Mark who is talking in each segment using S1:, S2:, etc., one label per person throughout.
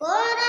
S1: কোরআন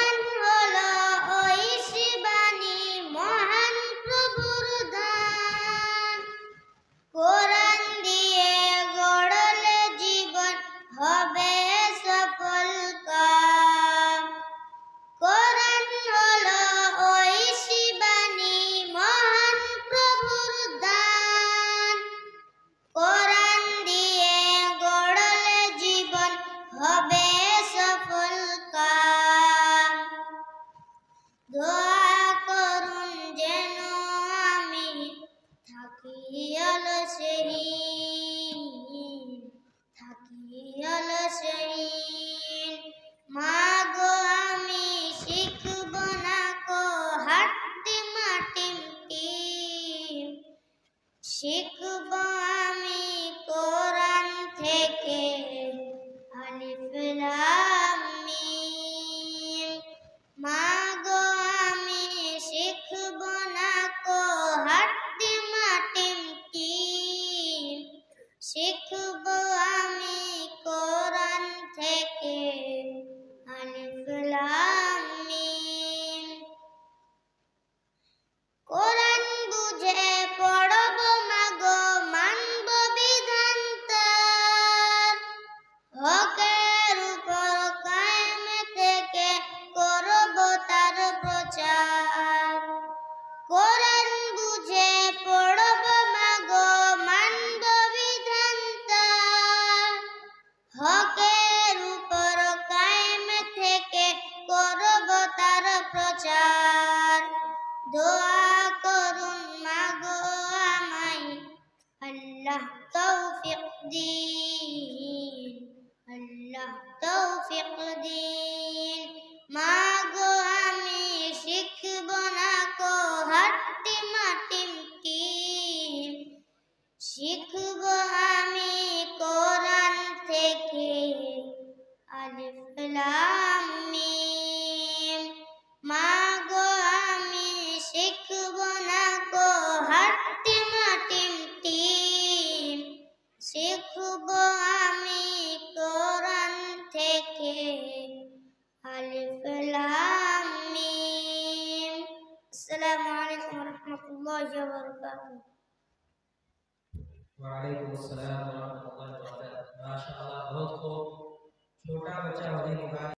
S1: শিখব আমি কোরআন থেকে। আলিফ লাম মিম। মা গো আমি শিখব না কো হাট্টি মাটিম টিম। শিখব দোয়া করুন, মাগো আমায়। আল্লাহ তৌফিক দিন, আল্লাহ তৌফিক দিন। মাগো আমি শিখব না কো হাট্টি মাটিম টিম শিখব আমি কোরআন থেকে। আলিফ লাম শিখব আমি কোরআন থেকে আলিফ লাম মিম আসসালামু আলাইকুম ওয়া রাহমাতুল্লাহি ওয়া বারাকাতুহু
S2: वालेकुम अस्सलाम व रहमतुल्लाहि व बरकातहू माशाअल्लाह बहुत खूब छोटा बच्चा होने के बाद